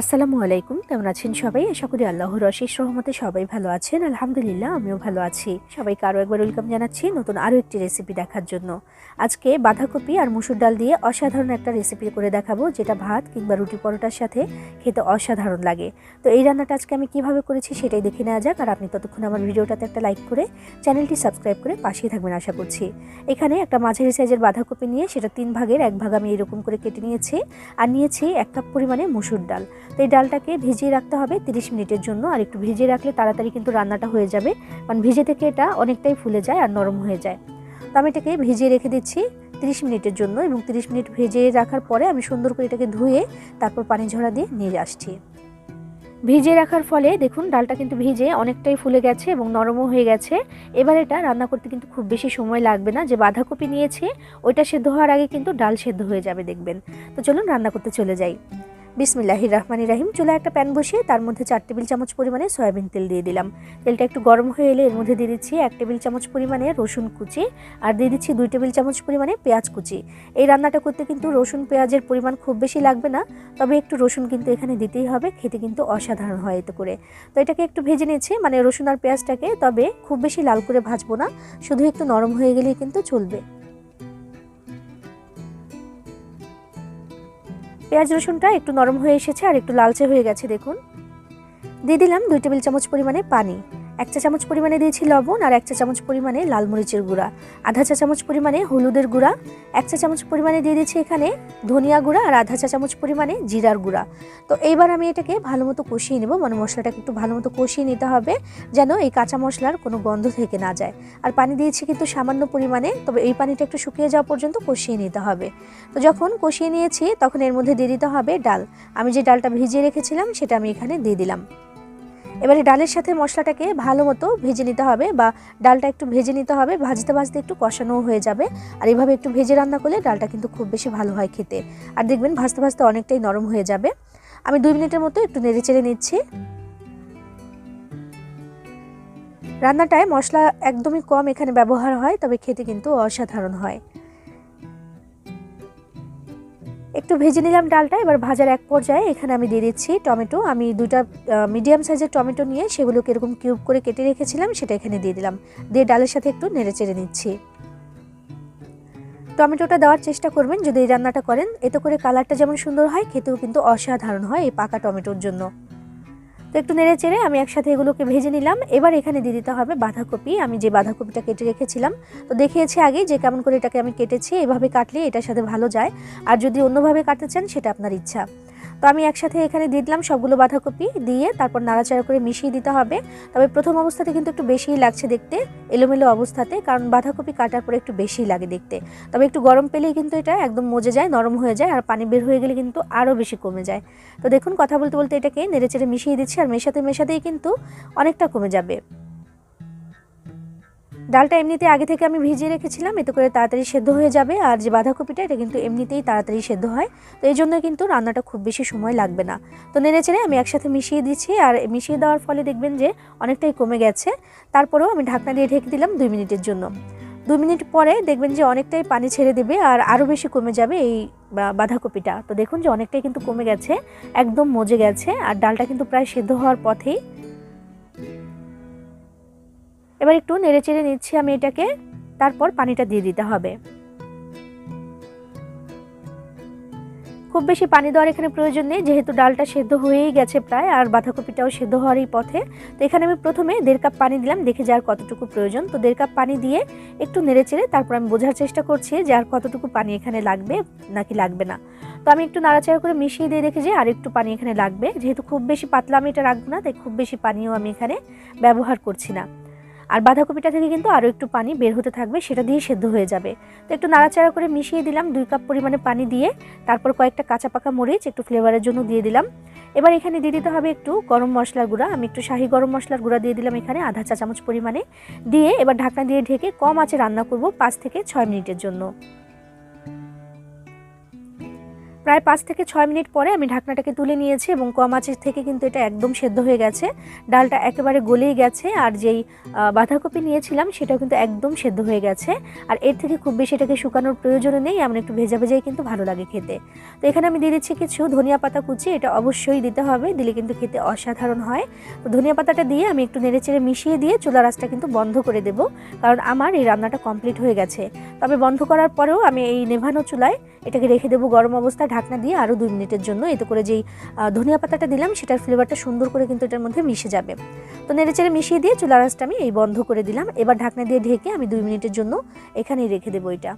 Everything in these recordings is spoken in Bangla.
আসসালামু আলাইকুম, কেমন আছেন সবাই? আশা করি আল্লাহর অশেষ রহমতে সবাই ভালো আছেন। আলহামদুলিল্লাহ, আমিও ভালো আছি। সবাইকে আরও একবার ওয়েলকাম জানাচ্ছি নতুন আরও একটি রেসিপি দেখার জন্য। আজকে বাঁধাকপি আর মুসুর ডাল দিয়ে অসাধারণ একটা রেসিপি করে দেখাবো, যেটা ভাত কিংবা রুটি পরোটার সাথে খেতে অসাধারণ লাগে। তো এই রান্নাটা আজকে আমি কীভাবে করেছি সেটাই দেখে নেওয়া যাক, আর আপনি ততক্ষণ আমার ভিডিওটাতে একটা লাইক করে চ্যানেলটি সাবস্ক্রাইব করে পাশেই থাকবেন আশা করছি। এখানে একটা মাঝারি সাইজের বাঁধাকপি নিয়ে সেটা তিন ভাগের, এক ভাগ আমি এরকম করে কেটে নিয়েছি। আর নিয়েছি এক কাপ পরিমাণে মুসুর ডাল। তো এই ডালটাকে ভিজিয়ে রাখতে হবে তিরিশ মিনিটের জন্য। আর একটু ভিজিয়ে রাখলে তাড়াতাড়ি কিন্তু রান্নাটা হয়ে যাবে। কারণ ভিজে থেকে এটা অনেকটাই ফুলে যায় আর নরম হয়ে যায়। তো আমি এটাকে ভিজিয়ে রেখে দিচ্ছি তিরিশ মিনিটের জন্য এবং তিরিশ মিনিট ভেজে রাখার পরে আমি সুন্দর করে এটাকে ধুয়ে তারপর পানি ঝরা দিয়ে নিয়ে আসছি। ভিজিয়ে রাখার ফলে দেখুন ডালটা কিন্তু ভিজে অনেকটাই ফুলে গেছে এবং নরমও হয়ে গেছে। এবার এটা রান্না করতে কিন্তু খুব বেশি সময় লাগবে না। যে বাঁধাকপি নিয়েছে, ওইটা সেদ্ধ হওয়ার আগে কিন্তু ডাল সেদ্ধ হয়ে যাবে দেখবেন। তো চলুন রান্না করতে চলে যাই। বিসমিল্লাহির রহমানি রাহিম চুলা একটা প্যান বসিয়ে তার মধ্যে চার টেবিল চামচ পরিমাণে সয়াবিন তেল দিয়ে দিলাম। তেলটা একটু গরম হয়ে এলে এর মধ্যে দিয়ে দিচ্ছি এক টেবিল চামচ পরিমাণে রসুন কুচি আর দিয়ে দিচ্ছি দুই টেবিল চামচ পরিমাণে পেঁয়াজ কুচি। এই রান্নাটা করতে কিন্তু রসুন পেঁয়াজের পরিমাণ খুব বেশি লাগবে না, তবে একটু রসুন কিন্তু এখানে দিতেই হবে, খেতে কিন্তু অসাধারণ হয় এতে করে। তো এটাকে একটু ভেজে নিয়েছি মানে রসুন আর পেঁয়াজটাকে, তবে খুব বেশি লাল করে ভাজবো না, শুধু একটু নরম হয়ে গেলেই কিন্তু চলবে। পেঁয়াজ রসুনটা একটু নরম হয়ে এসেছে আর একটু লালচে হয়ে গেছে, দেখুন। দিয়ে দিলাম দুই টেবিল চামচ পরিমাণে পানি। এক চা চামচ পরিমাণে দিয়েছি লবণ আর এক চা চামচ পরিমাণে লাল মরিচের গুঁড়া। আধা চা চামচ পরিমাণে হলুদের গুঁড়া। এক চা চামচ পরিমাণে দিয়ে দিয়েছি এখানে ধনিয়া গুঁড়া আর আধা চা চামচ পরিমাণে জিরার গুঁড়া। তো এইবার আমি এটাকে ভালো মতো কষিয়ে নেব। মানে মশলাটাকে একটু ভালো মতো কষিয়ে নিতে হবে যেন এই কাঁচা মশলার কোনো গন্ধ থেকে না যায়। আর পানি দিয়েছি কিন্তু সামান্য পরিমাণে, তবে এই পানিটা একটু শুকিয়ে যাওয়া পর্যন্ত কষিয়ে নিতে হবে। তো যখন কষিয়ে নিয়েছি, তখন এর মধ্যে দিয়ে দিতে হবে ডাল। আমি যে ডালটা ভিজিয়ে রেখেছিলাম, সেটা আমি এখানে দিয়ে দিলাম। এবারে ডালের সাথে মশলাটাকে ভালো মতো ভেজে নিতে হবে বা ডালটা একটু ভেজে নিতে হবে, ভাজতে ভাজতে একটু কষানোও হয়ে যাবে। আর এভাবে একটু ভেজে রান্না করলে ডালটা কিন্তু খুব বেশি ভালো হয় খেতে। আর দেখবেন ভাজতে ভাজতে অনেকটাই নরম হয়ে যাবে। আমি দুই মিনিটের মতো একটু নেড়ে চেড়ে নিচ্ছি। রান্নাটায় মশলা একদমই কম এখানে ব্যবহার হয়, তবে খেতে কিন্তু অসাধারণ হয়। একটু ভেজে নিলাম ডালটা, এবার ভাজার এক পর্যায়ে এখানে আমি দিয়ে দিচ্ছি টমেটো। আমি দুটা মিডিয়াম সাইজের টমেটো নিয়ে সেগুলোকে এরকম কিউব করে কেটে রেখেছিলাম, সেটা এখানে দিয়ে দিলাম। দিয়ে ডালের সাথে একটু নেড়ে চেড়ে নিচ্ছি। টমেটোটা দেওয়ার চেষ্টা করবেন, যদি এই রান্নাটা করেন। এতে করে কালারটা যেমন সুন্দর হয়, খেতেও কিন্তু অসাধারণ হয় এই পাকা টমেটোর জন্য। তো একটু নেড়ে চেড়ে আমি একসাথে এগুলোকে ভেজে নিলাম। এবার এখানে দিয়ে দিতে হবে বাঁধাকপি। আমি যে বাঁধাকপিটা কেটে রেখেছিলাম, তো দেখিয়েছি আগে যে কেমন করে এটাকে আমি কেটেছি, এভাবে কাটলে এটার সাথে ভালো যায়। আর যদি অন্যভাবে কাটতে চান, সেটা আপনার ইচ্ছা। তো আমি একসাথে এখানে দিয়ে দিলাম সবগুলো বাঁধাকপি দিয়ে তারপর নাড়াচাড়া করে মিশিয়ে দিতে হবে। তবে প্রথম অবস্থাতে কিন্তু একটু বেশিই লাগছে দেখতে, এলোমেলো অবস্থাতে, কারণ বাঁধাকপি কাটার পরে একটু বেশিই লাগে দেখতে। তবে একটু গরম পেলেই কিন্তু এটা একদম মজে যায়, নরম হয়ে যায় আর পানি বের হয়ে গেলে কিন্তু আরও বেশি কমে যায়। তো দেখুন কথা বলতে বলতে এটাকে নেড়েচেড়ে মিশিয়ে দিচ্ছি আর মেশাতে, মেশাতেই কিন্তু অনেকটা কমে যাবে। ডালটা এমনিতে আগে থেকে আমি ভিজিয়ে রেখেছিলাম, এতে করে তাড়াতাড়ি সেদ্ধ হয়ে যাবে। আর যে বাঁধাকপিটা, এটা কিন্তু এমনিতেই তাড়াতাড়ি সেদ্ধ হয়। তো এই জন্য কিন্তু রান্নাটা খুব বেশি সময় লাগবে না। তো নেড়ে চেড়ে আমি একসাথে মিশিয়ে দিচ্ছি, আর মিশিয়ে দেওয়ার ফলে দেখবেন যে অনেকটাই কমে গেছে। তারপরেও আমি ঢাকনা দিয়ে ঢেকে দিলাম দুই মিনিটের জন্য। দুই মিনিট পরে দেখবেন যে অনেকটাই পানি ছেড়ে দেবে, আর আরও বেশি কমে যাবে এই বাঁধাকপিটা। তো দেখুন যে অনেকটাই কিন্তু কমে গেছে, একদম মজে গেছে। আর ডালটা কিন্তু প্রায় সেদ্ধ হওয়ার পথেই এবার একটু নেড়ে চেড়ে নিচ্ছি আমি এটাকে, তারপর পানিটা দিয়ে দিতে হবে। খুব বেশি পানি দেওয়ার এখানে প্রয়োজন নেই, যেহেতু ডালটা সেদ্ধ হয়েই গেছে প্রায়, আর বাঁধাকপিটাও সেদ্ধ হওয়ারই পথে। তো এখানে আমি প্রথমে দেড় কাপ পানি দিলাম, দেখে যে আর কতটুকু প্রয়োজন। তো দেড় কাপ পানি দিয়ে একটু নেড়ে চেড়ে তারপর আমি বোঝার চেষ্টা করছি যে আর কতটুকু পানি এখানে লাগবে নাকি লাগবে না। তো আমি একটু নাড়াচাড়া করে মিশিয়ে দিয়ে দেখি যে আর একটু পানি এখানে লাগবে। যেহেতু খুব বেশি পাতলা আমি এটা রাখব না, তাই খুব বেশি পানিও আমি এখানে ব্যবহার করছি না। আর বাঁধাকপিটা থেকে কিন্তু আরও একটু পানি বের হতে থাকবে, সেটা দিয়ে সেদ্ধ হয়ে যাবে। তো একটু নাড়াচাড়া করে মিশিয়ে দিলাম, দুই কাপ পরিমাণে পানি দিয়ে, তারপর কয়েকটা কাঁচা পাকা মরিচ একটু ফ্লেভারের জন্য দিয়ে দিলাম। এবার এখানে দিয়ে দিতে হবে একটু গরম মশলার গুঁড়া, আমি একটু শাহি গরম মশলার গুঁড়া দিয়ে দিলাম এখানে আধা চা চামচ পরিমাণে। দিয়ে এবার ঢাকনা দিয়ে ঢেকে কম আঁচে রান্না করব পাঁচ থেকে ছয় মিনিটের জন্য। প্রায় পাঁচ থেকে ছয় মিনিট পরে আমি ঢাকনাটাকে তুলে নিয়েছি এবং কম আঁচের থেকে কিন্তু এটা একদম সেদ্ধ হয়ে গেছে। ডালটা একেবারে গলেই গেছে আর যেই বাঁধাকপি নিয়েছিলাম সেটাও কিন্তু একদম সেদ্ধ হয়ে গেছে। আর এর থেকে খুব বেশি এটাকে শুকানোর প্রয়োজনও নেই এমন একটু ভেজা ভেজাই কিন্তু ভালো লাগে খেতে। তো এখানে আমি দিয়ে দিচ্ছি কিছু ধনিয়া পাতা কুচি, এটা অবশ্যই দিতে হবে, দিলে কিন্তু খেতে অসাধারণ হয়। তো ধনিয়া পাতাটা দিয়ে আমি একটু নেড়েচেড়ে মিশিয়ে দিয়ে চুলা রাসটা কিন্তু বন্ধ করে দেব, কারণ আমার এই রান্নাটা কমপ্লিট হয়ে গেছে। তবে বন্ধ করার পরেও আমি এই নেভানো চুলায় এটাকে রেখে দেবো গরম অবস্থায় ঢাকনা দিয়ে আরও দুই মিনিটের জন্য। এতে করে যেই ধনিয়া পাতাটা দিলাম, সেটার ফ্লেভারটা সুন্দর করে কিন্তু এটার মধ্যে মিশে যাবে। তো নেড়েচেড়ে মিশিয়ে দিয়ে চুলা রাসটা আমি এই বন্ধ করে দিলাম। এবার ঢাকনা দিয়ে ঢেকে আমি দুই মিনিটের জন্য এখানেই রেখে দেবো এটা।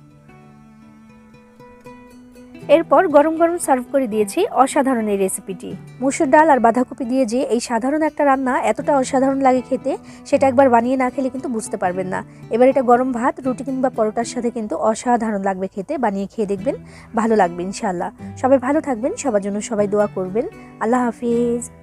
এরপর গরম গরম সার্ভ করে দিয়েছি অসাধারণ এই রেসিপিটি। মুসুর ডাল আর বাঁধাকপি দিয়ে যে এই সাধারণ একটা রান্না এতটা অসাধারণ লাগে খেতে, সেটা একবার বানিয়ে না খেলে কিন্তু বুঝতে পারবেন না। এবার এটা গরম ভাত, রুটি কিংবা পরোটার সাথে কিন্তু অসাধারণ লাগবে খেতে, বানিয়ে খেয়ে দেখবেন ভালো লাগবে ইনশাল্লাহ সবাই ভালো থাকবেন, সবার জন্য সবাই দোয়া করবেন। আল্লাহ হাফিজ।